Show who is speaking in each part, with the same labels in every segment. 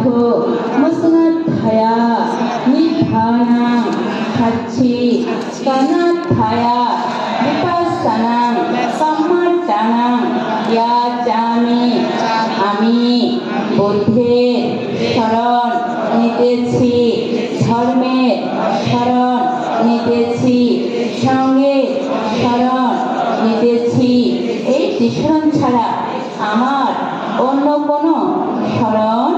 Speaker 1: মাধো মুসনাথায়া নিধানা খাচ্ছি কানাথায়া বিপাসনা সম্মাটানা ইয়া চামি আমি বুদ্ধের শরণ নিতেছি ধর্মের শরণ নিতেছি সঙ্গে শরণ নিতেছি এই ত্রিশরণ ছাড়া আমার অন্য কোনো স্মরণ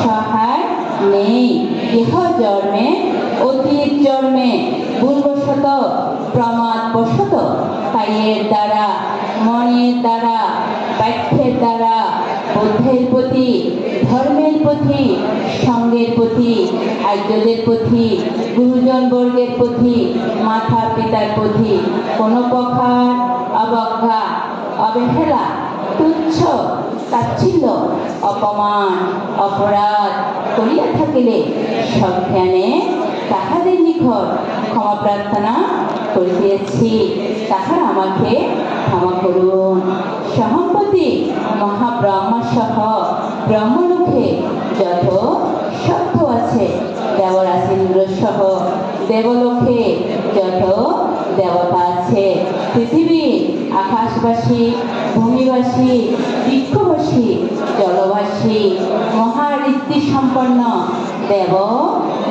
Speaker 1: সহায় নেই ইহ জন্মে অতীত জন্মে ভুলবশত, প্রমাদবশত কায়ের দ্বারা, মনের দ্বারা বাক্যের দ্বারা, বুদ্ধের প্রতি, ধর্মের প্রতি, সঙ্গের প্রতি, আর্যদের প্রতি, গুরুজন বর্গের প্রতি মাতা পিতার প্রতি কোনো প্রকার অবজ্ঞা, অবহেলা তুচ্ছ, তাচ্ছিল্য, অপমান, অপরাধ করিয়া থাকিলে সজ্ঞানে তাহাদের নিকট ক্ষমা প্রার্থনা করিতেছি। তাহারা আমাকে ক্ষমা করুন। সহপতি মহাব্রহ্মা সহ ব্রহ্মলোকে যত সত্য আছে দেবরাজ ইন্দ্র সহ দেবলোকে যত দেবতা আছে, পৃথিবী, আকাশবাসী ভূমিবাসী বৃক্ষবাসী জলবাসী মহাঋদ্ধি সম্পন্ন দেব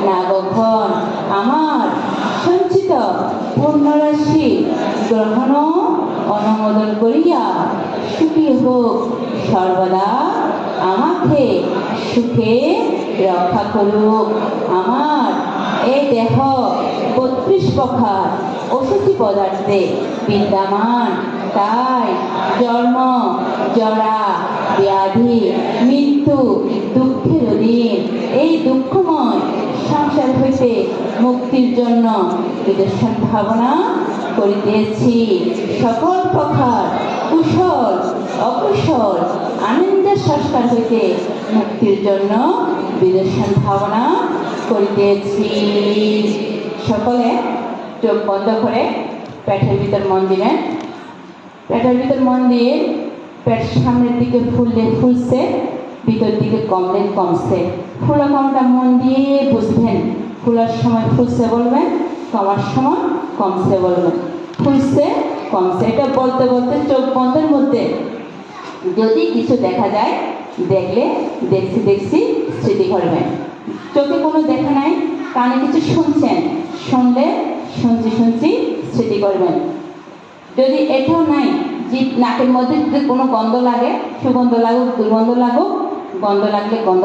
Speaker 1: নাগগণ আমার সঞ্চিত পূর্ণরাশি গ্রহণ অনুমোদন করিয়া সুখী হোক। সর্বদা আমাকে সুখে রক্ষা করুক। আমার এই দেহ বত্রিশ প্রকার অসুচি পদার্থে বিদ্যমান। তাই জন্ম, জরা, ব্যাধি, মৃত্যু, দুঃখের অধীন। এই দুঃখময় সংসার হইতে মুক্তির জন্য বিদর্শন ভাবনা করিতেছি সকল প্রকার কুশল, অকুশল, আনন্দের সংস্কার হইতে মুক্তির জন্য বিদর্শন ভাবনা করিতেছি সকলে চোখ বন্ধ করে পেটের ভিতর মন দিবেন। পেটের ভিতর মন দিয়ে পেট সামনের দিকে ফুললে ফুলছে, ভিতর দিকে কমলে কমছে। ফুলা কমটা মন দিয়ে বুঝবেন, ফুলার সময় ফুলছে বলবেন, কমার সময় কমছে বলবেন। ফুলছে, কমছে, এটা বলতে বলতে চোখ বন্ধের মধ্যে যদি কিছু দেখা যায়, দেখলে দেখছি দেখছি স্মৃতি করবেন চোখে কোনো দেখা নাই, কানে কিছু শুনছেন, শুনলে শুনছি শুনছি স্মৃতি করবেন যদি এটাও নাই, যে নাকের মধ্যে যদি কোনো গন্ধ লাগে, সুগন্ধ লাগুক, দুর্গন্ধ লাগুক, গন্ধ লাগলে গন্ধ